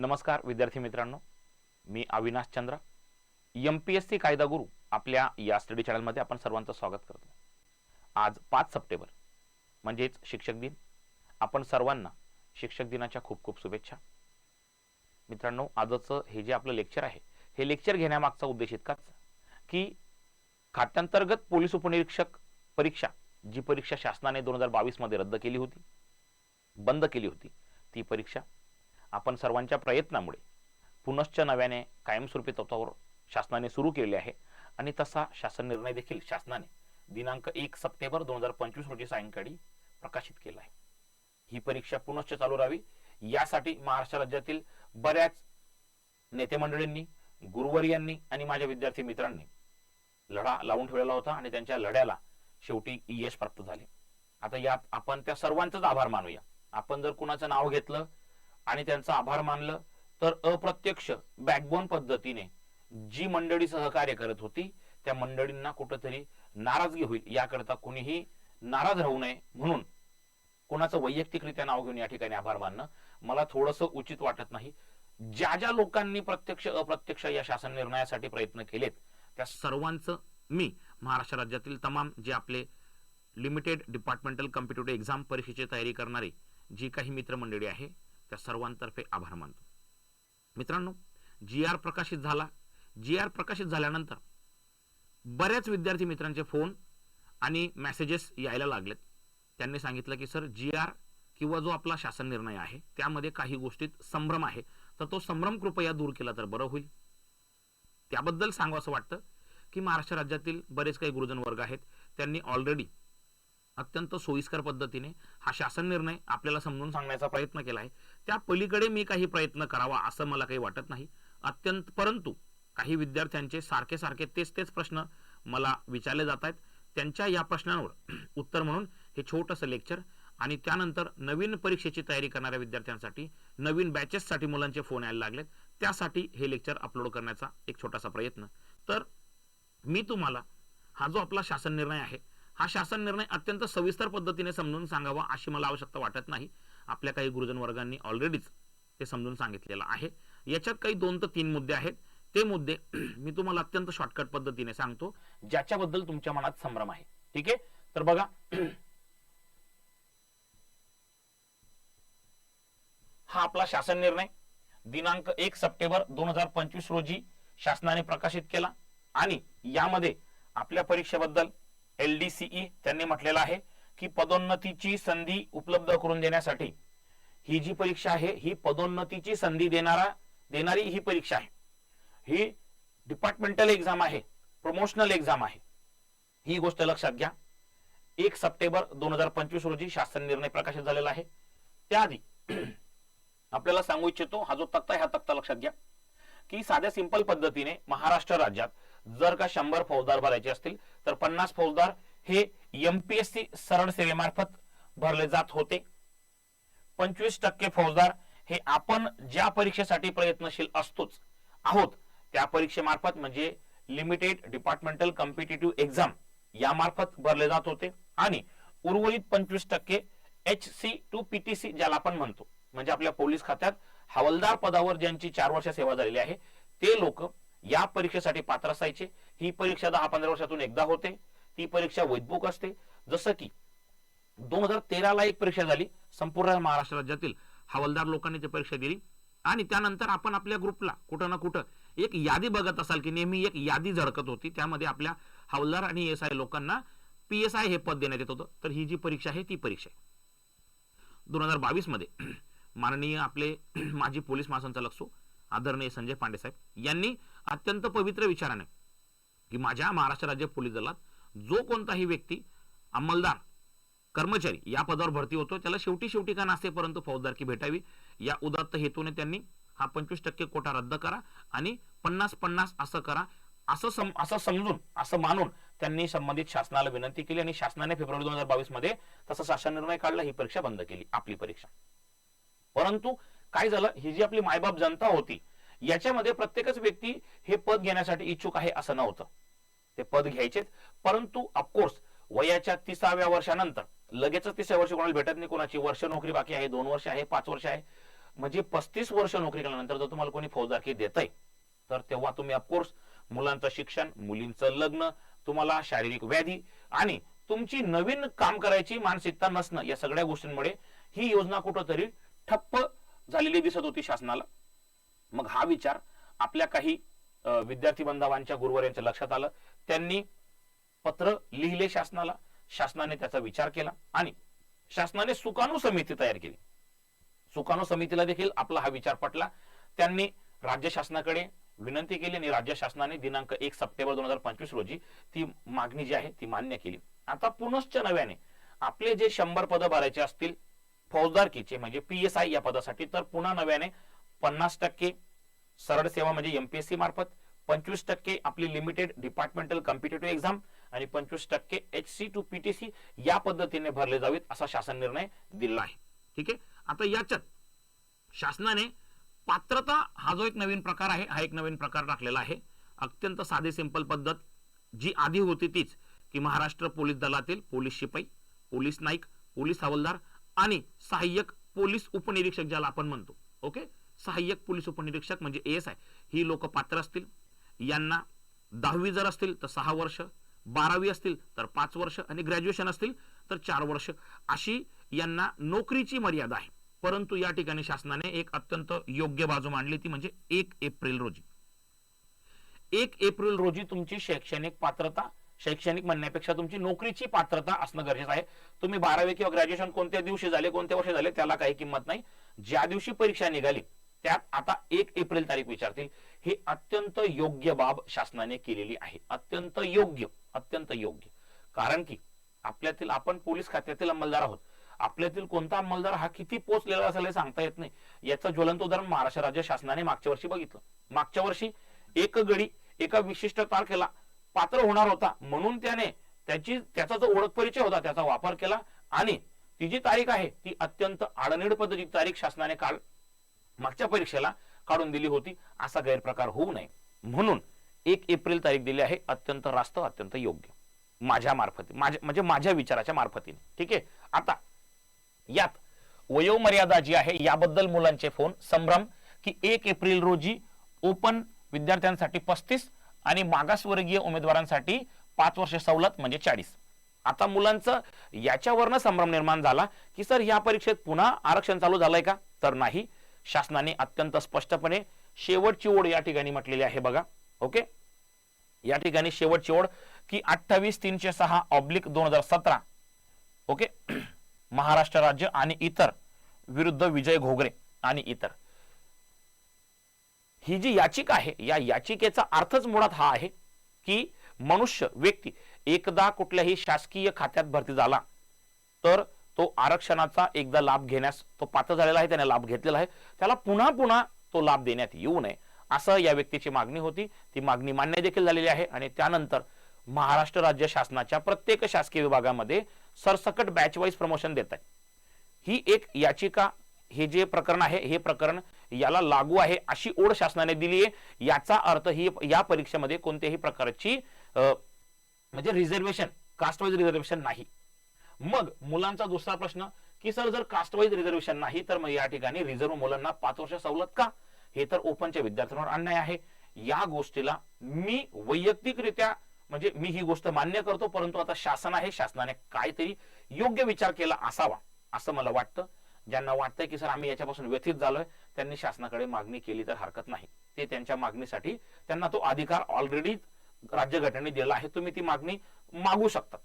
नमस्कार विद्यार्थी मित्रांनो. मी Avinash Chandra. M P S C कायदा गुरु आपल्या या स्टडी चॅनलमध्ये आपण सर्वांचं स्वागत करतो. आज पाच सप्टेंबर म्हणजेच शिक्षक दिन. आपण सर्वांना शिक्षक दिनाच्या खूप खूप शुभेच्छा. मित्रांनो आजचं हे जे आपलं लेक्चर आहे हे लेक्चर घेण्यामागचा उद्देश इतकाच की खात्यांतर्गत पोलीस उपनिरीक्षक परीक्षा जी परीक्षा शासनाने दोन हजार बावीसमध्ये रद्द केली होती बंद केली होती ती परीक्षा आपण सर्वांच्या प्रयत्नामुळे पुनश्च नव्याने कायमस्वरूपी तत्वावर शासनाने सुरू केले आहे. आणि तसा शासन निर्णय देखील शासनाने दिनांक एक सप्टेंबर दोन हजार पंचवीस रोजी सायंकाळी प्रकाशित केला आहे. ही परीक्षा पुनश्च चालू राहावी यासाठी महाराष्ट्र राज्यातील बऱ्याच नेते मंडळींनी गुरुवर्यांनी आणि माझ्या विद्यार्थी मित्रांनी लढा लावून ठेवलेला होता आणि त्यांच्या लढ्याला शेवटी यश प्राप्त झाले. आता यात आपण त्या सर्वांचाच आभार मानूया. आपण जर कुणाचं नाव घेतलं आणि त्यांचा आभार मानलं तर अप्रत्यक्ष बॅकबोन पद्धतीने जी मंडळी सहकार्य करत होती त्या मंडळींना कुठंतरी नाराजगी होईल याकरता कुणीही नाराज राहू नये म्हणून कोणाचं वैयक्तिकरित्या नाव घेऊन या ठिकाणी आभार मानणं मला थोडंसं उचित वाटत नाही. ज्या ज्या लोकांनी प्रत्यक्ष अप्रत्यक्ष या शासन निर्णयासाठी प्रयत्न केलेत त्या सर्वांचं मी महाराष्ट्र राज्यातील तमाम जे आपले लिमिटेड डिपार्टमेंटल कम्पिटेटिव्ह एक्झाम परीक्षेची तयारी करणारी जी काही मित्रमंडळी आहे त्या सर्वांतर्फे आभार मानतो. मित्रांनो जी आर प्रकाशित झाला. जी आर प्रकाशित झाल्यानंतर बऱ्याच विद्यार्थी मित्रांचे फोन आणि मेसेजेस यायला लागलेत. त्यांनी सांगितलं की सर जी आर किंवा जो आपला शासन निर्णय आहे त्यामध्ये काही गोष्टीत संभ्रम आहे. तर तो संभ्रम कृपया दूर केला तर बरं होईल. त्याबद्दल सांगावं असं वाटतं की महाराष्ट्र राज्यातील बरेच काही गुरुजन वर्ग आहेत त्यांनी ऑलरेडी अत्यंत सोयीस्कर पद्धतीने हा शासन निर्णय आपल्याला समजून सांगण्याचा प्रयत्न केला आहे त्या पलीकडे मी काही प्रयत्न करावा असं मला काही वाटत नाही. अत्यंत परंतु काही विद्यार्थ्यांचे सारखे सारखे तेच तेच प्रश्न मला विचारले जात आहेत. त्यांच्या या प्रश्नांवर उत्तर म्हणून हे छोटंसं लेक्चर आणि त्यानंतर नवीन परीक्षेची तयारी करणाऱ्या विद्यार्थ्यांसाठी नवीन बॅचेससाठी मुलांचे फोन यायला लागलेत. त्यासाठी हे लेक्चर अपलोड करण्याचा एक छोटासा प्रयत्न. तर मी तुम्हाला हा जो आपला शासन निर्णय आहे हा शासन निर्णय अत्यंत सविस्तर पद्धतीने समजून सांगावा अशी मला आवश्यकता वाटत नाही. आपल्या काही गुरुजन वर्गांनी ऑलरेडीच ते समजून सांगितलेलं आहे. याच्यात काही दोन ते तीन मुद्दे आहेत. ते मुद्दे मी तुम्हाला अत्यंत शॉर्टकट पद्धतीने सांगतो ज्याच्याबद्दल तुमच्या मनात संभ्रम आहे. ठीक आहे? तर बघा हा आपला शासन निर्णय. दिनांक एक सप्टेंबर दोन हजार पंचवीस रोजी शासनाने प्रकाशित केला आणि यामध्ये आपल्या परीक्षेबद्दल एलडीसीई त्यांनी म्हटलेलं आहे की पदोन्नतीची संधी उपलब्ध करून देण्यासाठी ही जी परीक्षा आहे ही पदोन्नतीची संधी देणारा देणारी ही परीक्षा आहे. ही डिपार्टमेंटल एक्झाम आहे प्रमोशनल एक्झाम आहे. ही गोष्ट लक्षात घ्या. एक सप्टेंबर दोन हजार पंचवीस रोजी शासन निर्णय प्रकाशित झालेला आहे. त्याआधी आपल्याला सांगू इच्छितो हा जो तक्ता आहे हा तक्ता लक्षात घ्या की साध्या सिंपल पद्धतीने महाराष्ट्र राज्यात जर का शंभर फौजदार भरायचे असतील तर पन्नास फौजदार हे एमपीएससी सरळ सेवेमार्फत भरले जात होते. पंचवीस टक्के फौजदार हे आपण ज्या परीक्षेसाठी प्रयत्नशील असतोच आहोत त्या परीक्षेमार्फत म्हणजे लिमिटेड डिपार्टमेंटल कॉम्पिटेटिव्ह एक्झाम यामार्फत भरले जात होते. आणि उर्वरित पंचवीस टक्के एच सी टू पीटीसी ज्याला आपण म्हणतो म्हणजे आपल्या पोलीस खात्यात हवालदार पदावर ज्यांची चार वर्ष सेवा झालेली आहे ते लोक या परीक्षेसाठी पात्र असायचे. ही परीक्षा दहा पंधरा वर्षातून एकदा होते. ती परीक्षा वैधबुक असते. जसं की दोन हजार तेराला एक परीक्षा झाली. संपूर्ण महाराष्ट्र राज्यातील हवालदार लोकांनी ती परीक्षा दिली. आणि त्यानंतर आपण आपल्या ग्रुपला कुठं ना कुठं एक यादी बघत असाल की नेहमी एक यादी झळकत होती. त्यामध्ये आपल्या हवालदार आणि एस आय लोकांना पी एस आय हे पद देण्यात येत होतं. तर ही जी परीक्षा आहे ती परीक्षा आहे. दोन हजार बावीसमध्ये माननीय आपले माजी पोलीस महासंचालक सो आदरणीय संजय पांडे साहेब यांनी अत्यंत पवित्र विचाराने की माझ्या महाराष्ट्र राज्य पोलीस दलात जो कोणताही व्यक्ती अंमलदार कर्मचारी या पदावर भरती होतो त्याला शेवटी शेवटी का नसेपर्यंत फौजदारकी भेटावी या उदात्त हेतूने त्यांनी हा पंचवीस टक्के कोटा रद्द करा आणि पन्नास पन्नास असं करा असं सम असं समजून असं मानून त्यांनी संबंधित शासनाला विनंती केली आणि शासनाने फेब्रुवारी दोन हजार बावीसमध्ये तसा शासन निर्णय काढला ही परीक्षा बंद केली आपली परीक्षा. परंतु काय झालं ही जी आपली मायबाप जनता होती याच्यामध्ये प्रत्येकच व्यक्ती हे पद घेण्यासाठी इच्छुक आहे असं नव्हतं. ते पद घ्यायचेच परंतु ऑफकोर्स वयाच्या तिसाव्या वर्षानंतर लगेचच तिसऱ्या वर्षी कोणाला भेटत नाही कोणाची वर्ष नोकरी बाकी आहे दोन वर्ष आहे पाच वर्ष आहे म्हणजे पस्तीस वर्ष नोकरी केल्यानंतर जर तुम्हाला कोणी फौजदारकी देतंय तर तेव्हा तुम्ही ऑफकोर्स मुलांचं शिक्षण मुलींचं लग्न तुम्हाला शारीरिक व्याधी आणि तुमची नवीन काम करायची मानसिकता नसणं या सगळ्या गोष्टींमुळे ही योजना कुठंतरी ठप्प झालेली दिसत होती शासनाला. मग हा विचार आपल्या काही विद्यार्थी बांधवांच्या गुरुवारांच्या लक्षात आलं. त्यांनी पत्र लिहिले शासनाला. शासनाने त्याचा विचार केला आणि शासनाने सुकाणू समिती तयार केली. सुकाणू समितीला देखील आपला हा विचार पटला. त्यांनी राज्य शासनाकडे विनंती केली आणि राज्य शासनाने दिनांक एक सप्टेंबर दोन हजार पंचवीस रोजी ती मागणी जी आहे ती मान्य केली. आता पुनश्च नव्याने आपले जे शंभर पद भरायचे असतील फौजदारकीचे म्हणजे पी एस आय या पदासाठी तर पुन्हा नव्याने पन्नास टक्के सरळ सेवा म्हणजे एमपीएससी मार्फत पंचवीस टक्के आपली लिमिटेड डिपार्टमेंटल कॉम्पिटेटिव्ह एक्झाम आणि पंचवीस टक्के एच सी टू पीटीसी या पद्धतीने भरले जावेत असा शासन निर्णय दिला आहे. ठीक आहे? आता याच्यात शासनाने पात्रता हा जो एक नवीन प्रकार आहे हा एक नवीन प्रकार टाकलेला आहे. अत्यंत साधी सिंपल पद्धत. जी आधी होती तीच की महाराष्ट्र पोलीस दलातील पोलीस शिपाई पोलीस नाईक पोलीस हवालदार आणि सहाय्यक पोलीस उपनिरीक्षक ज्याला आपण म्हणतो. ओके? सहाय्यक पोलीस उपनिरीक्षक म्हणजे एस आय ही लोक पात्र असतील. यांना दहावी जर असतील तर सहा वर्ष बारावी असतील तर पाच वर्ष आणि ग्रॅज्युएशन असतील तर चार वर्ष. अशी यांना नोकरीची मर्यादा आहे. परंतु या ठिकाणी शासनाने एक अत्यंत योग्य बाजू मांडली ती म्हणजे एक एप्रिल रोजी. एक एप्रिल रोजी तुमची शैक्षणिक पात्रता शैक्षणिक म्हणण्यापेक्षा तुमची नोकरीची पात्रता असणं गरजेचं आहे. तुम्ही बारावी किंवा ग्रॅज्युएशन कोणत्या दिवशी झाले कोणत्या वर्षी झाले त्याला काही किंमत नाही. ज्या दिवशी परीक्षा निघाली त्यात आता एक एप्रिल तारीख विचारतील. हे अत्यंत योग्य बाब शासनाने केलेली आहे. अत्यंत योग्य अत्यंत योग्य. कारण की आपल्यातील आपण पोलीस खात्यातील अंमलदार आहोत. आपल्यातील कोणता अंमलदार हा किती पोचलेला असेल हे सांगता येत नाही. याचं ज्वलंत उदाहरण महाराष्ट्र राज्य शासनाने मागच्या वर्षी बघितलं. मागच्या वर्षी एक गडी एका विशिष्ट तारखेला पात्र होणार होता. म्हणून त्याने त्याची त्याचा जो ओळख परिचय होता त्याचा वापर केला. आणि ती जी तारीख आहे ती अत्यंत आडनिड पद्धतीची तारीख शासनाने काल मागच्या परीक्षेला काढून दिली होती. असा गैरप्रकार होऊ नये. म्हणून एक एप्रिल तारीख दिली आहे. अत्यंत रास्त अत्यंत योग्य. माझ्या मार्फत माझ्या म्हणजे माझ्या विचाराच्या मार्फतीने. ठीक आहे? आता यात वयोमर्यादा जी आहे याबद्दल मुलांचे फोन. संभ्रम की एक एप्रिल रोजी ओपन विद्यार्थ्यांसाठी पस्तीस आणि मागासवर्गीय उमेदवारांसाठी पाच वर्ष सवलत म्हणजे चाळीस. आता मुलांचं याच्यावरनं संभ्रम निर्माण झाला की सर या परीक्षेत पुन्हा आरक्षण चालू झालंय का? तर नाही. शासनाने अत्यंत स्पष्टपणे शेवटची ओढ या ठिकाणी म्हटलेली आहे बघा ओके? या ठिकाणी शेवटची ओढ की अठ्ठावीस तीनशे सहा ऑब्लिक दोन हजार सतरा ओके? महाराष्ट्र राज्य आणि इतर विरुद्ध विजय घोगरे आणि इतर. ही जी याचिका आहे या याचिकेचा अर्थच मुळात हा आहे की मनुष्य व्यक्ती एकदा कुठल्याही शासकीय खात्यात भरती झाला तर तो आरक्षणाचा एकदा लाभ घेण्यास तो पात्र झालेला आहे त्याने लाभ घेतलेला आहे. त्याला पुन्हा पुन्हा तो लाभ देण्यात येऊ नये असं या व्यक्तीची मागणी होती. ती मागणी मान्य देखील झालेली आहे आणि त्यानंतर महाराष्ट्र राज्य शासनाच्या प्रत्येक शासकीय विभागामध्ये सरसकट बॅच वाईज प्रमोशन देत आहे ही एक याचिका हे जे प्रकरण आहे हे प्रकरण याला लागू आहे अशी ओढ शासनाने दिली आहे. याचा अर्थ ही या परीक्षेमध्ये कोणत्याही प्रकारची म्हणजे रिझर्वेशन कास्ट वाईज रिझर्वेशन नाही. मग मुलांचा दुसरा प्रश्न की सर जर कास्टवाईज रिझर्वेशन नाही तर मग या ठिकाणी रिझर्व्ह मुलांना पाच वर्ष सवलत का? हे तर ओपनच्या विद्यार्थ्यांवर अन्याय आहे. या गोष्टीला मी वैयक्तिकरित्या म्हणजे मी ही गोष्ट मान्य करतो परंतु आता शासन आहे शासनाने काहीतरी योग्य विचार केला असावा असं मला वाटतं. ज्यांना वाटतंय की सर आम्ही याच्यापासून व्यथित झालोय त्यांनी शासनाकडे मागणी केली तर हरकत नाही. ते त्यांच्या मागणीसाठी त्यांना तो अधिकार ऑलरेडी राज्यघटनेने दिला आहे. तुम्ही ती मागणी मागू शकता.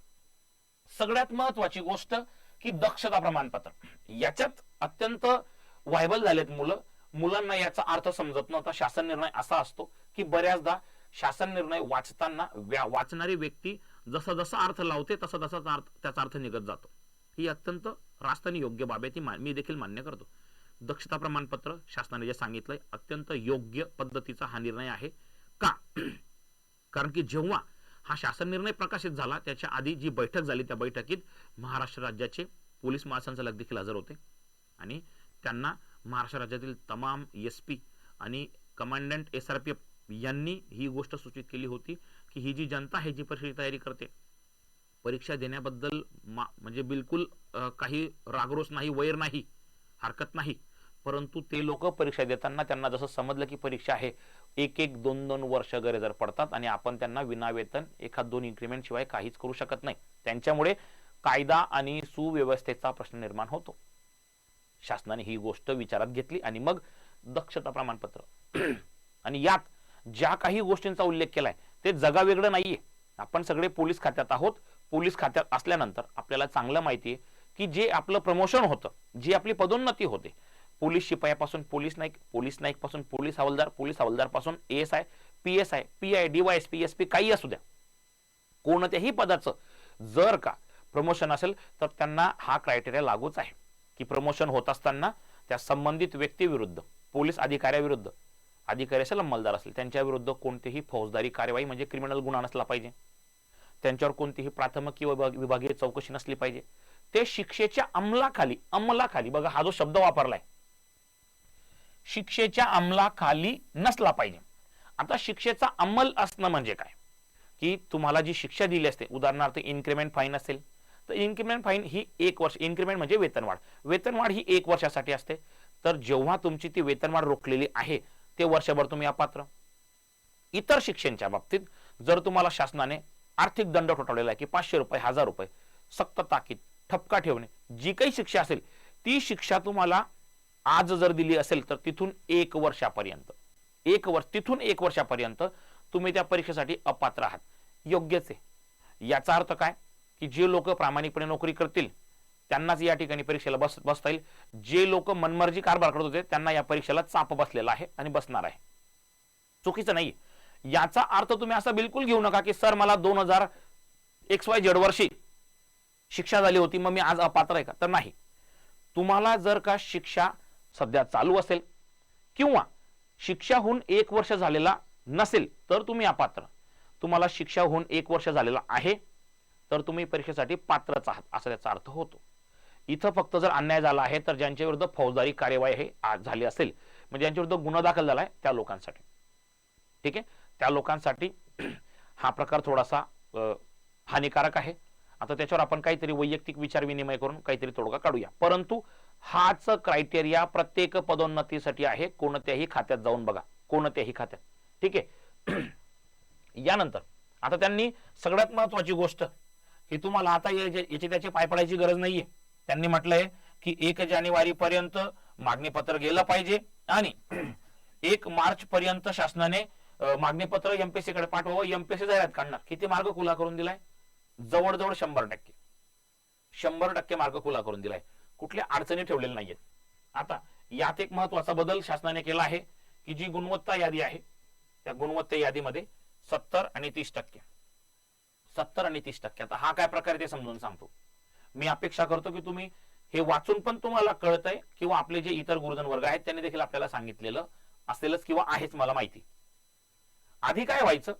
सगळ्यात महत्वाची गोष्ट की दक्षता प्रमाणपत्र. याच्यात अत्यंत व्हायबल झालेत मुलं. मुलांना याचा अर्थ समजत नव्हता. शासन निर्णय असा असतो की बऱ्याचदा शासन निर्णय वाचताना व्या- वाचणारी व्यक्ती जसा जसा अर्थ लावते तसा तसा अर्थ त्याचा अर्थ निघत जातो. ही अत्यंत रास्तानी आणि योग्य बाब आहे. ती मी देखील मान्य करतो. दक्षता प्रमाणपत्र शासनाने जे सांगितलंय अत्यंत योग्य पद्धतीचा हा निर्णय आहे. का? कारण की जेव्हा हा शासन निर्णय प्रकाशित झाला. त्याच्या आधी जी बैठक झाली त्या बैठकीत महाराष्ट्र राज्याचे पोलीस महासंचालक देखील हजर होते. आणि त्यांना महाराष्ट्र राज्यातील तमाम एस पी आणि commandant S R P F यांनी ही गोष्ट सूचित केली होती की ही जी जनता आहे जी परीक्षेची तयारी करते परीक्षा देण्याबद्दल मा- म्हणजे बिलकुल काही रागरोस नाही वैर नाही हरकत नाही. परंतु ते लोक परीक्षा देताना त्यांना जसं समजलं की परीक्षा आहे एक एक दोन दोन वर्ष गैरहजर पडतात आणि आपण त्यांना विनावेतन एखाद दोन इन्क्रीमेंट शिवाय काहीच करू शकत नाही. त्यांच्यामुळे कायदा आणि सुव्यवस्थेचा प्रश्न निर्माण होतो. शासनाने ही गोष्ट विचारात घेतली आणि मग दक्षता प्रमाणपत्र. आणि यात ज्या काही गोष्टींचा उल्लेख केलाय ते जगावेगळं नाहीये. आपण सगळे पोलीस खात्यात आहोत. पोलीस खात्यात असल्यानंतर आपल्याला चांगलं माहिती आहे की जे आपलं प्रमोशन होतं जी आपली पदोन्नती होते पोलीस शिपायापासून पोलीस नाईक पोलीस नाईकपासून पोलीस हवालदार police हवालदारपासून S I P S I P I DySP S P काही असू द्या. कोणत्याही पदाचं जर का प्रमोशन असेल तर त्यांना हा क्रायटेरिया लागूच आहे. की प्रमोशन होत असताना त्या संबंधित व्यक्तीविरुद्ध पोलीस अधिकाऱ्याविरुद्ध अधिकारी असेल अंमलदार असेल त्यांच्या विरुद्ध कोणतीही फौजदारी कार्यवाही म्हणजे क्रिमिनल गुन्हा नसला पाहिजे. त्यांच्यावर कोणतीही प्राथमिक किंवा विभागीय चौकशी नसली पाहिजे. ते शिक्षेच्या अंमलाखाली अंमलाखाली बघा हा जो शब्द वापरलाय शिक्षेच्या अंमलाखाली नसला पाहिजे. आता शिक्षेचा अंमल असणं म्हणजे काय? की तुम्हाला जी शिक्षा दिली असते उदाहरणार्थ इन्क्रिमेंट फाईन असेल तर इन्क्रिमेंट फाईन ही एक वर्ष इन्क्रिमेंट म्हणजे वेतनवाढ. वेतनवाढ ही एक वर्षासाठी असते. तर जेव्हा तुमची ती वेतनवाढ रोखलेली आहे ते वर्षभर तुम्ही अपात्र. इतर शिक्षेच्या बाबतीत जर तुम्हाला शासनाने आर्थिक दंड ठोठावलेला आहे की पाचशे रुपये हजार रुपये सक्त ताकीद ठपका ठेवणे जी काही शिक्षा असेल ती शिक्षा तुम्हाला आज जर दिली असेल तर तिथून एक वर्षापर्यंत एक वर्ष तिथून एक वर्षापर्यंत तुम्ही त्या परीक्षेसाठी अपात्र आहात. योग्यच आहे. याचा अर्थ काय? की जे लोक प्रामाणिकपणे नोकरी करतील त्यांनाच या ठिकाणी परीक्षेला बस बसता येईल. जे लोक मनमर्जी कारभार करत होते त्यांना या परीक्षेला चाप बसलेला आहे आणि बसणार आहे. चुकीचं नाही. याचा अर्थ तुम्ही असा बिलकुल घेऊ नका की सर मला दोन हजार एक्स वाय जेड वर्षी शिक्षा झाली होती मग मी आज अपात्र आहे का? तर नाही. तुम्हाला जर का शिक्षा सध्या चालू असेल किंवा शिक्षा होऊन एक वर्ष झालेला नसेल तर तुम्ही अपात्र. तुम्हाला शिक्षा होऊन एक वर्ष झालेला आहे तर तुम्ही परीक्षेसाठी पात्रच आहात असा त्याचा अर्थ होतो. इथं फक्त जर अन्याय झाला आहे तर ज्यांच्या विरुद्ध फौजदारी कार्यवाही हे आज झाली असेल म्हणजे ज्यांच्या विरुद्ध गुन्हा दाखल झाला आहे त्या लोकांसाठी. ठीक आहे? त्या लोकांसाठी हा प्रकार थोडासा हानिकारक आहे. आता त्याच्यावर आपण काहीतरी वैयक्तिक विचार विनिमय करून काहीतरी तोडगा काढूया. परंतु हाच क्रायटेरिया प्रत्येक पदोन्नतीसाठी आहे. कोणत्याही खात्यात जाऊन बघा. कोणत्याही खात्यात. ठीक आहे? यानंतर आता त्यांनी सगळ्यात महत्वाची गोष्ट ही तुम्हाला आता याचे त्याचे याची पाय पडायची गरज नाहीये. त्यांनी म्हटलंय की एक जानेवारी पर्यंत मागणी पत्र गेलं पाहिजे आणि एक मार्च पर्यंत शासनाने मागणीपत्र मागणी पत्र एमपीएससी कडे पाठवावं. एमपीएससी जाहिरात काढणार. किती मार्ग खुला करून दिलाय? जवळजवळ शंभर टक्के. शंभर टक्के मार्ग खुला करून दिलाय. कुठल्या अडचणी ठेवलेल्या नाहीयेत. आता यात एक महत्त्वाचा बदल शासनाने केला आहे की जी गुणवत्ता यादी आहे त्या गुणवत्ता यादीमध्ये सत्तर आणि तीस टक्के. सत्तर आणि तीस टक्के. आता हा काय प्रकार ते समजून सांगतो. मी अपेक्षा करतो की तुम्ही हे वाचून पण तुम्हाला कळतंय किंवा आपले जे इतर गुरुजन वर्ग आहेत त्यांनी देखील आपल्याला सांगितलेलं असेलच किंवा आहेच मला माहिती. आधी काय व्हायचं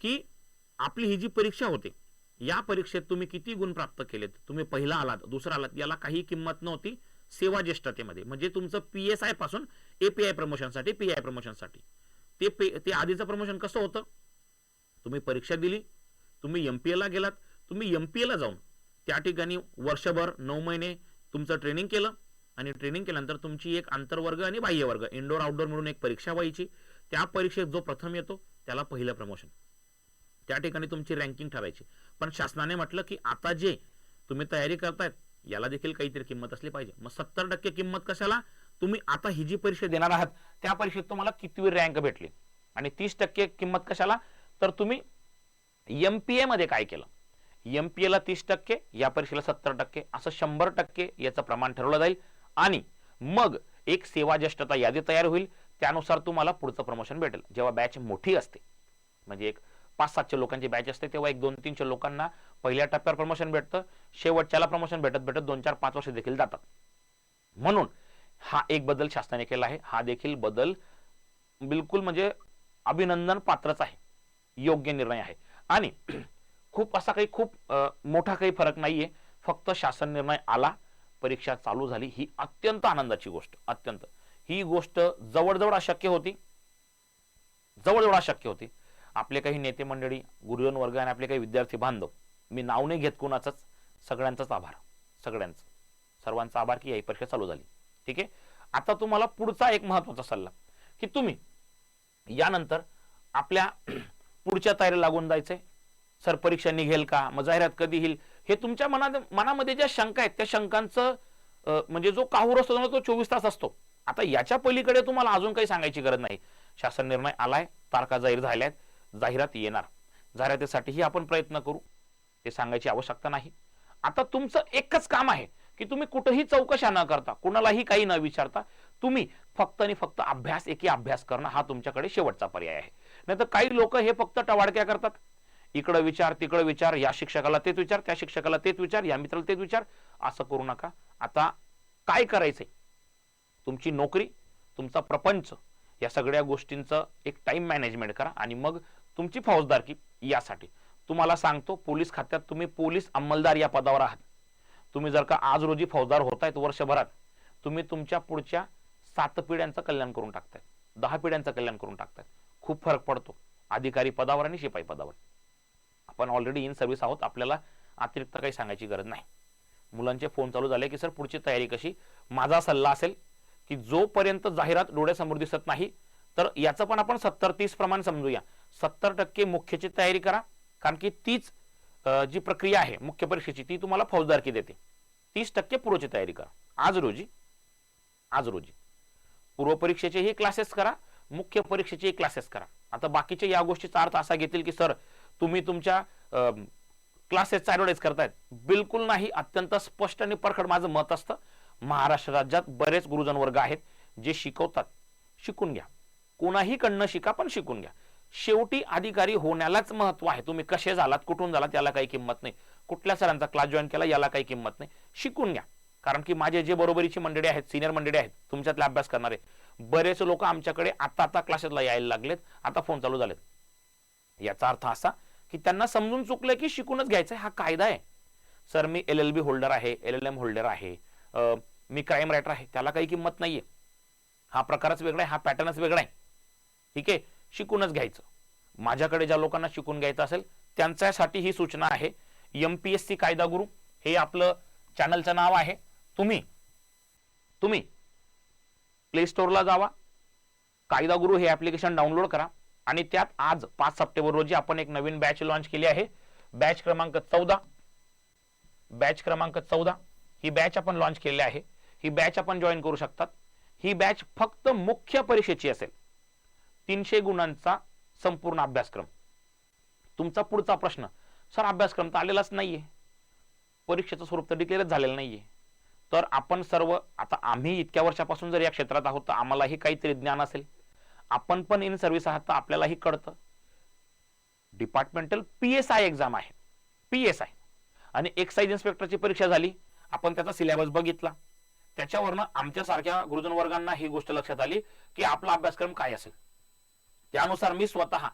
की आपली ही जी परीक्षा होते या परीक्षेत तुम्ही किती गुण प्राप्त केलेत? तुम्ही पहिला आलात दुसरा आलात याला काही किंमत नव्हती सेवा ज्येष्ठतेमध्ये. म्हणजे तुमचं पी एस आयपासून एपीआय प्रमोशनसाठी पी आय प्रमोशनसाठी ते पे- ते आधीचं प्रमोशन कसं होतं? तुम्ही परीक्षा दिली तुम्ही एमपीए ला गेलात तुम्ही एमपीए ला जाऊन त्या ठिकाणी वर्षभर नऊ महिने तुमचं ट्रेनिंग केलं आणि ट्रेनिंग केल्यानंतर तुमची एक आंतरवर्ग आणि बाह्य वर्ग इंडोर आउटडोर म्हणून एक परीक्षा व्हायची. त्या परीक्षेत जो प्रथम येतो त्याला पहिलं प्रमोशन त्या ठिकाणी तुमची रँकिंग ठरायची पण शासनाने म्हटलं की आता जे तुम्ही तयारी करतायत याला देखील काहीतरी किंमत असली पाहिजे. मग सत्तर टक्के किंमत कशाला? तुम्ही आता ही जी परीक्षा देणार आहात त्या परीक्षेत तुम्हाला कितवी रँक भेटली? आणि तीस टक्के किंमत कशाला? तर तुम्ही एमपीए मध्ये काय केलं? एमपीए ला तीस टक्के या परीक्षेला सत्तर टक्के असं शंभर टक्के याचं प्रमाण ठरवलं जाईल. आणि मग एक सेवा ज्येष्ठता यादी तयार होईल. त्यानुसार तुम्हाला पुढचं प्रमोशन भेटेल. जेव्हा बॅच मोठी असते म्हणजे एक पाच सातशे लोकांची बॅच असते तेव्हा एक दोन तीनशे लोकांना पहिल्या टप्प्यावर प्रमोशन भेटतं शेवटच्याला प्रमोशन भेटत भेटत दोन चार पाच वर्ष देखील जातात. म्हणून हा एक बदल शासनाने केला आहे. हा देखील बदल बिलकुल म्हणजे अभिनंदन पात्रच आहे. योग्य निर्णय आहे. आणि खूप असा काही खूप मोठा काही फरक नाहीये. फक्त शासन निर्णय आला परीक्षा चालू झाली ही अत्यंत आनंदाची गोष्ट अत्यंत. ही गोष्ट जवळजवळ अशक्य होती. जवळजवळ अशक्य होती. आपले काही नेते मंडळी गुरुजन वर्ग आणि आपले काही विद्यार्थी बांधव मी नाव नाही घेत कोणाचाच. सगळ्यांचाच आभार. सगळ्यांचं. सर्वांचा आभार की ही परीक्षा चालू झाली. ठीक आहे? आता तुम्हाला पुढचा एक महत्त्वाचा सल्ला की तुम्ही यानंतर आपल्या पुढच्या तयारी लागून जायचंय. सर परीक्षा निघेल का? मग जाहिरात कधी येईल? हे तुमच्या मनात मनामध्ये ज्या शंका आहेत त्या शंकांचं म्हणजे जो काहूर असतो ना तो चोवीस तास असतो. आता याच्या पलीकडे तुम्हाला अजून काही सांगायची गरज नाही. शासन निर्णय आलाय तारखा जाहीर झाल्यात. जाहिरात येणार. जाहिरातीसाठीही आपण प्रयत्न करू. ते सांगायची आवश्यकता नाही. आता तुमचं एकच काम आहे की तुम्ही कुठेही चौकशा न करता कुणालाही काही न विचारता तुम्ही फक्त आणि फक्त अभ्यास एकी अभ्यास करणं हा तुमच्याकडे शेवटचा पर्याय आहे. नाही तर काही लोक हे फक्त टवाडक्या करतात. इकडं विचार तिकडं विचार या शिक्षकाला तेच विचार त्या शिक्षकाला तेच विचार या मित्राला तेच विचार. असं करू नका. आता काय करायचंय? तुमची नोकरी तुमचा प्रपंच या सगळ्या गोष्टींचं एक टाइम मॅनेजमेंट करा आणि मग तुमची फौजदारकी यासाठी. तुम्हाला सांगतो पोलीस खात्यात तुम्ही पोलीस अंमलदार या पदावर आहात. तुम्ही जर का आज रोजी फौजदार होतायत वर्षभरात तुम्ही तुमच्या पुढच्या सात पिढ्यांचं कल्याण करून टाकताय. दहा पिढ्यांचं कल्याण करून टाकताय. खूप फरक पडतो. अधिकारी पदावर आणि शिपाई पदावर. आपण ऑलरेडी इन सर्व्हिस आहोत. आपल्याला अतिरिक्त काही सांगायची गरज नाही. मुलांचे फोन चालू झाले की सर पुढची तयारी कशी? माझा सल्ला असेल की जोपर्यंत जाहिरात डोळ्यासमोर दिसत नाही तर याचं पण आपण सत्तर तीस प्रमाण समजूया. सत्तर टक्के मुख्यची तयारी करा कारण की तीच जी प्रक्रिया आहे मुख्य परीक्षेची ती तुम्हाला फौजदारकी देते. तीस टक्के पूर्वची तयारी करा. आज रोजी आज रोजी. पूर्व परीक्षेचेही क्लासेस करा मुख्य परीक्षेचेही क्लासेस करा. आता बाकीचे या गोष्टीचा अर्थ असा घेतील की सर तुम्ही तुमच्या क्लासेसचा ऍडव्हर्टाईज करतायत. बिलकुल नाही अत्यंत स्पष्ट आणि परखड माझं मत असतं. महाराष्ट्र राज्यात बरेच गुरुजन वर्ग आहेत जे शिकवतात. शिकून घ्या. कोणाही कडनं शिका पण शिकून घ्या. शेवटी अधिकारी होण्यालाच महत्त्व आहे. तुम्ही कसे झालात कुठून झालात याला काही किंमत नाही. कुठल्या सरांचा क्लास जॉईन केला याला काही किंमत नाही. शिकून घ्या. कारण की माझे जे बरोबरीची मंडळी आहेत सिनियर मंडळी आहेत तुमच्यातले अभ्यास करणारे बरेच लोक आमच्याकडे आता आता क्लासेसला यायला लागलेत आता फोन चालू झालेत. याचा अर्थ असा की त्यांना समजून चुकलं की शिकूनच घ्यायचं हा कायदा आहे. सर मी एल एल बी होल्डर आहे एल एल एम होल्डर आहे. अं, मी क्राईम रायटर आहे त्याला काही किंमत नाहीये. हा प्रकारच वेगळा आहे हा पॅटर्नच वेगळा आहे. ठीक आहे? शिकूनच घ्यायचं. माझ्याकडे ज्या लोकांना शिकून घ्यायचं असेल त्यांच्यासाठी ही सूचना आहे. एमपीएससी कायदा गुरु हे आपलं चॅनलचं नाव आहे. तुम्ही तुम्ही प्ले स्टोअरला जावा. कायदा गुरु हे ॲप्लिकेशन डाउनलोड करा. आणि त्यात आज पाच सप्टेंबर रोजी आपण एक नवीन बॅच लॉन्च केली आहे. बॅच क्रमांक चौदा. बॅच क्रमांक चौदा. ही बॅच आपण लॉन्च केली आहे. ही बॅच आपण जॉईन करू शकतात. ही बॅच फक्त मुख्य परीक्षेची असेल. तीनशे गुणांचा संपूर्ण अभ्यासक्रम. तुमचा पुढचा प्रश्न सर अभ्यासक्रम तर आलेलाच नाहीये. परीक्षेचं स्वरूप तर डिक्लेअरच झालेलं नाहीये. तर आपण सर्व आता आम्ही इतक्या वर्षापासून जर या क्षेत्रात आहोत तर आम्हालाही काहीतरी ज्ञान असेल. आपण पण इन सर्व्हिस आहात तर आपल्यालाही कळतं. Departmental P S I exam आहे. पी एस आय आणि एक्साईज इन्स्पेक्टरची परीक्षा झाली. आपण त्याचा सिलेबस बघितला. त्याच्यावरनं आमच्यासारख्या गुरुजन वर्गांना ही गोष्ट लक्षात आली की आपला अभ्यासक्रम काय असेल? त्यानुसार मी स्वतः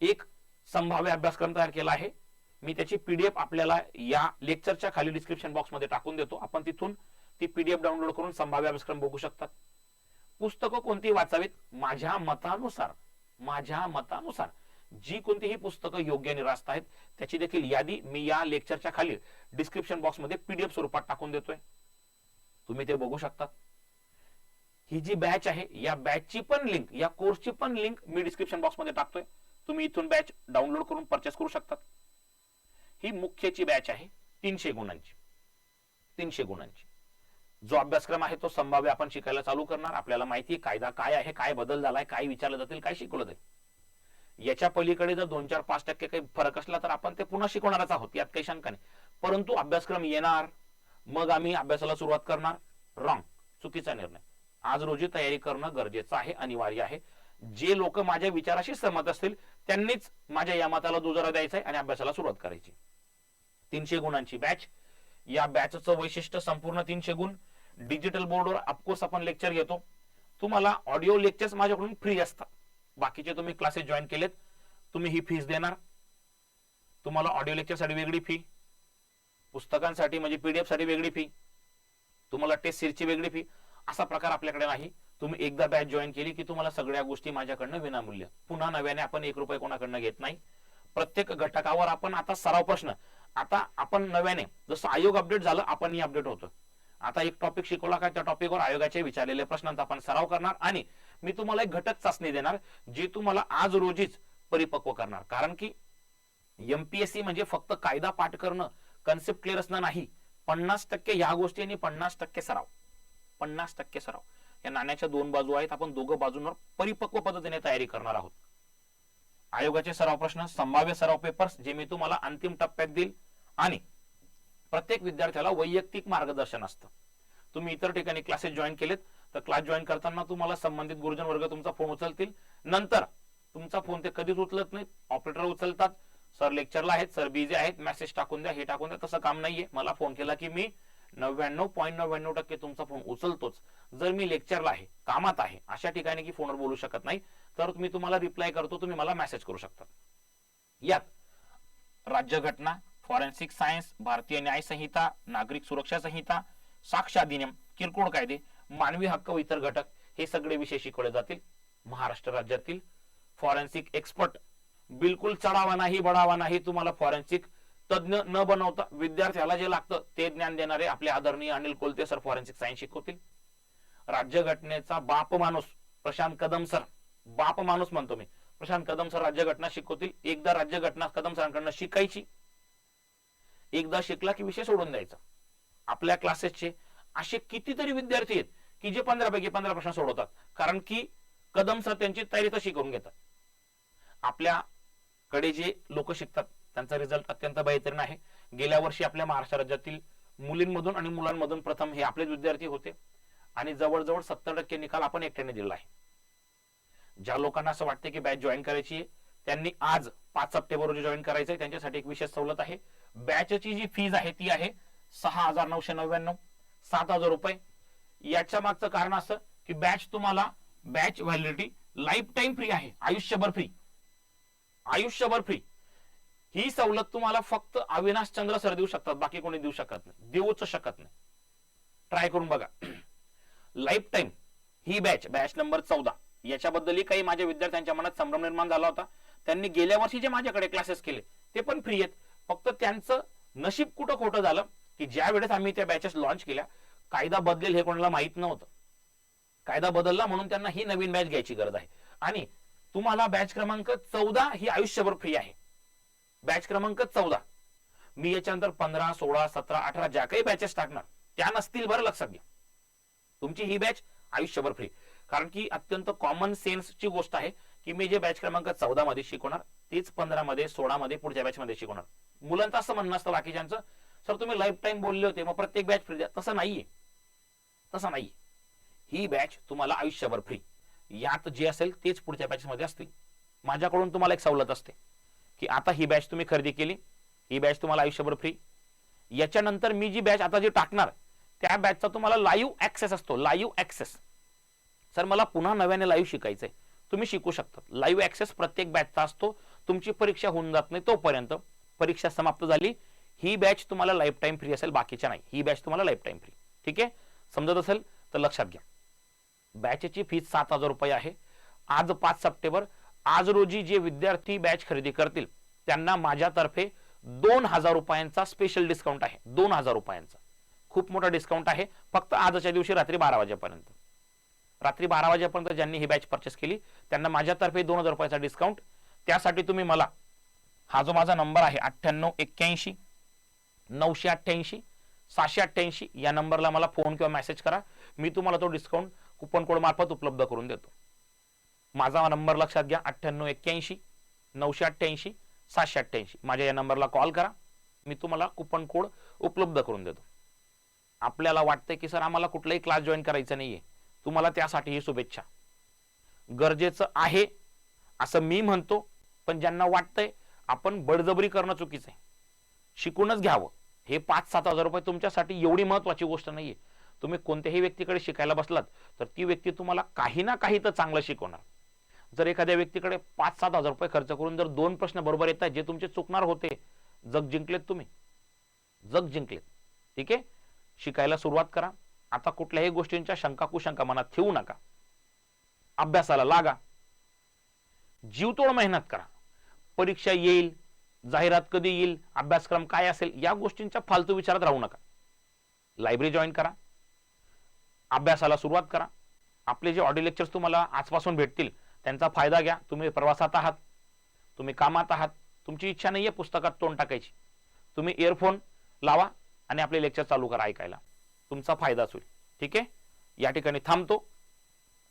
एक संभाव्य अभ्यासक्रम तयार केला आहे. मी त्याची पीडीएफ आपल्याला या लेक्चरच्या खाली डिस्क्रिप्शन बॉक्समध्ये टाकून देतो. आपण तिथून ती पीडीएफ डाउनलोड करून संभाव्य अभ्यासक्रम बघू शकतात. पुस्तकं कोणती वाचावीत? माझ्या मतानुसार माझ्या मतानुसार जी कोणतीही पुस्तकं योग्य आणि रास्त आहेत त्याची देखील यादी मी या लेक्चरच्या खाली डिस्क्रिप्शन बॉक्समध्ये पीडीएफ स्वरूपात टाकून देतोय. तुम्ही ते बघू शकतात. ही जी बॅच आहे या बॅचची पण लिंक या कोर्सची पण लिंक मी डिस्क्रिप्शन बॉक्समध्ये टाकतोय. तुम्ही इथून बॅच डाउनलोड करून परचेस करू शकतात. ही मुख्यची बॅच आहे तीनशे गुणांची. तीनशे गुणांची. जो अभ्यासक्रम आहे तो संभाव्य आपण शिकायला चालू करणार. आपल्याला माहिती कायदा काय आहे काय बदल झालाय काय विचारलं जातील काय शिकवलं जाईल. याच्या पलीकडे जर दोन चार पाच टक्के काही फरक असला तर आपण ते पुन्हा शिकवणारच आहोत यात काही शंका नाही. परंतु अभ्यासक्रम येणार मग आम्ही अभ्यासाला सुरुवात करणार. रॉंग चुकीचा निर्णय. आज रोजी तयारी करणं गरजेचं आहे अनिवार्य आहे. जे लोक माझ्या विचाराशी सहमत असतील त्यांनीच माझ्या या मताला दुजारा द्यायचा आहे आणि अभ्यासाला सुरुवात करायची. तीनशे गुणांची बॅच या बॅचचं वैशिष्ट्य संपूर्ण तीनशे गुण. डिजिटल बोर्डवर अफकोर्स आपण लेक्चर घेतो. तुम्हाला ऑडिओ लेक्चर्स माझ्याकडून फ्री असतात. बाकीचे तुम्ही क्लासेस जॉईन केलेत. तुम्ही ही फीस देणार. तुम्हाला ऑडिओ लेक्चरसाठी वेगळी फी पुस्तकांसाठी म्हणजे पीडीएफसाठी वेगळी फी तुम्हाला टेस्ट सीरची वेगळी फी असा प्रकार आपल्याकडे नाही. तुम्ही एकदा बॅच जॉईन केली की तुम्हाला सगळ्या गोष्टी माझ्याकडनं विनामूल्य. पुन्हा नव्याने आपण एक रुपये कोणाकडनं घेत नाही. प्रत्येक घटकावर आपण आता सराव प्रश्न. आता आपण नव्याने जसं आयोग अपडेट झालं आपणही अपडेट होतो आता एक टॉपिक शिकवला का त्या टॉपिकवर आयोगाचे विचारलेले प्रश्नांचा आपण सराव करणार आणि मी तुम्हाला एक घटक चाचणी देणार जी तुम्हाला आज रोजीच परिपक्व करणार. कारण की एमपीएससी म्हणजे फक्त कायदा पाठ करणं कन्सेप्ट क्लिअर असणं नाही. पन्नास टक्के ह्या गोष्टी आणि पन्नास टक्के सराव. पन्नास टक्के सराव. या नाण्याच्या दोन बाजू आहेत आपण दोघं बाजूंवर परिपक्व पद्धतीने तयारी करणार आहोत. आयोगाचे सराव प्रश्न संभाव्य सराव पेपर्स जे मी तुम्हाला अंतिम टप्प्यात देईल आणि प्रत्येक विद्यार्थ्याला वैयक्तिक मार्गदर्शन असतं. तुम्ही इतर ठिकाणी क्लासेस जॉईन केलेत तर क्लास जॉईन करताना तुम्हाला संबंधित गुरुजन वर्ग तुमचा फोन उचलतील. नंतर तुमचा फोन ते कधीच उचलत नाहीत ऑपरेटर उचलतात. सर लेक्चरला आहेत सर बिझी आहेत मेसेज टाकून द्या हे टाकून द्या तसं काम नाहीये. मला फोन केला की मी नव्याण्णव पॉईंट नव्याण्णव टक्के तुमचा फोन उचलतोच. जर मी लेक्चरला आहे कामात आहे अशा ठिकाणी की फोनवर बोलू शकत नाही तर मी तुम्हाला रिप्लाय करतो तुम्ही मला मेसेज करू शकता. यात राज्यघटना फॉरेन्सिक सायन्स भारतीय न्याय संहिता नागरिक सुरक्षा संहिता साक्ष अधिनियम किरकोळ कायदे मानवी हक्क व इतर घटक हे सगळे विषय शिकवले जातील. महाराष्ट्र राज्यातील फॉरेन्सिक एक्सपर्ट बिलकुल चढावा नाही बढावा नाही तुम्हाला फॉरेन्सिक तज्ञ न बनवता विद्यार्थ्याला जे लागतं ते ज्ञान देणारे आपले आदरणीय Anil Kolte sir forensic science शिकवतील. राज्यघटनेचा बाप माणूस प्रशांत कदम सर बाप माणूस म्हणतो मी. प्रशांत कदम सर राज्यघटना शिकवतील. एकदा राज्यघटना कदम सरांकडनं शिकायची. एकदा शिकला की विषय सोडून द्यायचा. आपल्या क्लासेसचे असे कितीतरी विद्यार्थी आहेत की जे पंधरा पैकी पंधरा प्रश्न सोडवतात. कारण की कदम सर त्यांची तयारी तशी करून घेतात. आपल्याकडे जे लोक शिकतात त्यांचा रिझल्ट अत्यंत बेहतरीन आहे. गेल्या वर्षी आपल्या महाराष्ट्र राज्यातील मुलींमधून आणि मुलांमधून प्रथम हे आपलेच विद्यार्थी होते. आणि जवळजवळ सत्तर टक्के निकाल आपण एकट्याने दिला आहे. ज्या लोकांना असं वाटतं की बॅच जॉईन करायची आहे त्यांनी आज पाच सप्टेंबर रोजी जॉईन करायचंय त्यांच्यासाठी एक विशेष सवलत आहे. बॅचची जी फीज आहे ती आहे सहा हजार नऊशे नव्याण्णव सात हजार रुपये. याच्या मागचं कारण असं की बॅच तुम्हाला batch validity life time free आहे. आयुष्यभर फ्री आयुष्यभर फ्री ही सवलत तुम्हाला फक्त अविनाश चंद्र सर देऊ शकतात बाकी कोणी देऊ शकत नाही. देऊच शकत नाही. ट्राय करून बघा. लाईफ टाईम ही बॅच बॅच नंबर चौदा. याच्याबद्दलही काही माझ्या विद्यार्थ्यांच्या मनात संभ्रम निर्माण झाला होता. त्यांनी गेल्या वर्षी जे माझ्याकडे क्लासेस केले ते पण फ्री आहेत. फक्त त्यांचं नशीब कुठं खोटं झालं की ज्या वेळेस आम्ही त्या बॅचेस लॉन्च केल्या कायदा बदलेल हे कोणाला माहीत नव्हतं. कायदा बदलला म्हणून त्यांना ही नवीन बॅच घ्यायची गरज आहे. आणि तुम्हाला बॅच क्रमांक चौदा ही आयुष्यभर फ्री आहे. बॅच क्रमांक चौदा. मी याच्यानंतर पंधरा सोळा सतरा अठरा ज्या काही बॅचेस टाकणार त्या नसतील बरं लक्षात घ्या. तुमची ही बॅच आयुष्यभर फ्री कारण की अत्यंत कॉमन सेन्सची गोष्ट आहे की मी जे बॅच क्रमांक चौदा मध्ये शिकवणार तेच पंधरा मध्ये सोळा मध्ये पुढच्या बॅच मध्ये शिकवणार. मुलांचं असं म्हणणं असतं बाकीच्यांचं सर तुम्ही लाईफ टाईम बोलले होते मग प्रत्येक बॅच फ्री द्या. तसं नाहीये. तसं नाहीये. ही बॅच तुम्हाला आयुष्यभर फ्री यात जे असेल तेच पुढच्या बॅच मध्ये असतील. माझ्याकडून तुम्हाला एक सवलत असते. की आता ही बॅच तुम्ही खरेदी केली ही बॅच तुम्हाला आयुष्यभर फ्री याच्यानंतर मी जी बॅच आता जी टाकणार त्या बॅचचा तुम्हाला लाईव्ह ऍक्सेस असतो लाईव्ह ऍक्सेस सर मला पुन्हा नव्याने लाईव्ह शिकायचंय. तुम्ही शिकू शकता. लाईव्ह ऍक्सेस प्रत्येक बॅचचा असतो. तुमची परीक्षा होऊन जात नाही तोपर्यंत. परीक्षा समाप्त झाली. ही बॅच तुम्हाला लाईफ टाईम फ्री असेल बाकीच्या नाही. ही बॅच तुम्हाला लाईफ टाईम फ्री ठीक आहे? समजत असेल? तर लक्षात घ्या. बॅचची फीस सात हजार रुपये आहे. आज पाच सप्टेंबर आज रोजी जे विद्यार्थी बॅच खरेदी करतील त्यांना माझ्यातर्फे दोन हजार रुपयांचा स्पेशल डिस्काउंट आहे. दोन हजार रुपयांचा. खूप मोठा डिस्काउंट आहे. फक्त आजच्या दिवशी रात्री बारा वाजेपर्यंत. रात्री बारा वाजेपर्यंत ज्यांनी ही बॅच परचेस केली त्यांना माझ्यातर्फे दोन हजार रुपयाचा डिस्काउंट त्यासाठी तुम्ही मला हा जो माझा नंबर आहे अठ्ठ्याण्णव एक्क्याऐंशी नऊशे अठ्ठ्याऐंशी सहाशे अठ्ठ्याऐंशी या नंबरला मला फोन किंवा मेसेज करा. मी तुम्हाला तो डिस्काउंट कुपन कोड मार्फत उपलब्ध करून देतो. माझा नंबर लक्षात घ्या अठ्ठ्याण्णव एक्क्याऐंशी नऊशे अठ्ठ्याऐंशी सातशे अठ्ठ्याऐंशी. माझ्या या नंबरला कॉल करा. मी तुम्हाला कुपन कोड उपलब्ध करून देतो. आपल्याला वाटतंय की सर आम्हाला कुठलाही क्लास जॉईन करायचा नाहीये. तुम्हाला त्यासाठी ही शुभेच्छा. गरजेचं आहे असं मी म्हणतो पण ज्यांना वाटतंय आपण बळजबरी करणं चुकीचं आहे. शिकूनच घ्यावं. हे पाच सात हजार रुपये तुमच्यासाठी एवढी महत्वाची गोष्ट नाहीये. तुम्ही कोणत्याही व्यक्तीकडे शिकायला बसलात तर ती व्यक्ती तुम्हाला काही ना काही तर चांगलं शिकवणार. जर एखाद्या व्यक्तीकडे पाच सात हजार रुपये खर्च करून जर दोन प्रश्न बरोबर येतात जे तुमचे चुकणार होते जग जिंकलेत तुम्ही. जग जिंकलेत. ठीक आहे? शिकायला सुरुवात करा. आता कुठल्याही गोष्टींच्या शंका कुशंका मनात ठेवू नका. अभ्यासाला लागा. जीवतोड मेहनत करा. परीक्षा येईल जाहिरात कधी येईल अभ्यासक्रम काय असेल या गोष्टींच्या फालतू विचारात राहू नका. लायब्ररी जॉईन करा. अभ्यासाला सुरुवात करा. आपले जे ऑडिओ लेक्चर्स तुम्हाला आजपासून भेटतील त्यांचा फायदा घ्या. तुम्ही प्रवासात आहात. तुम्ही कामात आहात. तुमची इच्छा नाही आहे पुस्तकात तोंड टाकायची. तुम्ही इयरफोन लावा आणि आपले लेक्चर चालू करा ऐकायला. तुमचा फायदाच होईल ठीक आहे? या ठिकाणी थांबतो.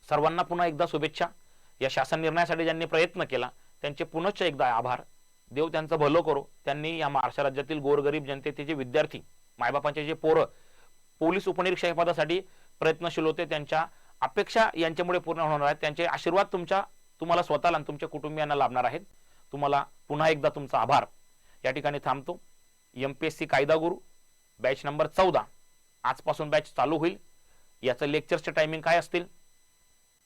सर्वांना पुन्हा एकदा शुभेच्छा. या शासन निर्णयासाठी ज्यांनी प्रयत्न केला त्यांचे पुनश्च एकदा आभार. देव त्यांचं भलं करो. त्यांनी या महाराष्ट्र राज्यातील गोरगरीब जनतेचे जे विद्यार्थी मायबापांचे जे पोरं पोलीस उपनिरीक्षक पदासाठी प्रयत्नशील होते त्यांच्या अपेक्षा यांच्यामुळे पूर्ण होणार आहेत. त्यांचे आशीर्वाद तुमच्या तुम्हाला स्वतःला आणि तुमच्या कुटुंबियांना लाभणार आहेत. तुम्हाला पुन्हा एकदा तुमचा आभार. या ठिकाणी थांबतो. एम पी एस सी कायदा गुरु बॅच नंबर चौदा. आजपासून बॅच चालू होईल. याचं लेक्चरचे टायमिंग काय असतील?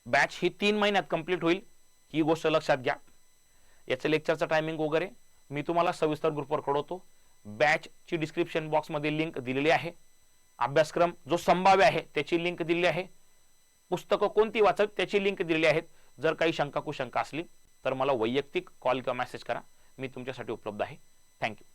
बॅच ही तीन महिन्यात कंप्लीट होईल. ही गोष्ट लक्षात घ्या. याचं लेक्चरचं टायमिंग वगैरे मी तुम्हाला सविस्तर ग्रुपवर कळवतो. बॅचची डिस्क्रिप्शन बॉक्समध्ये लिंक दिलेली आहे. अभ्यासक्रम जो संभाव्य आहे त्याची लिंक दिलेली आहे. पुस्तकं कोणती वाचत त्याची लिंक दिलेली आहेत. जर काही शंका कुशंका असली तर मला वैयक्तिक कॉल किंवा मेसेज करा. मी तुमच्यासाठी उपलब्ध आहे. थँक्यू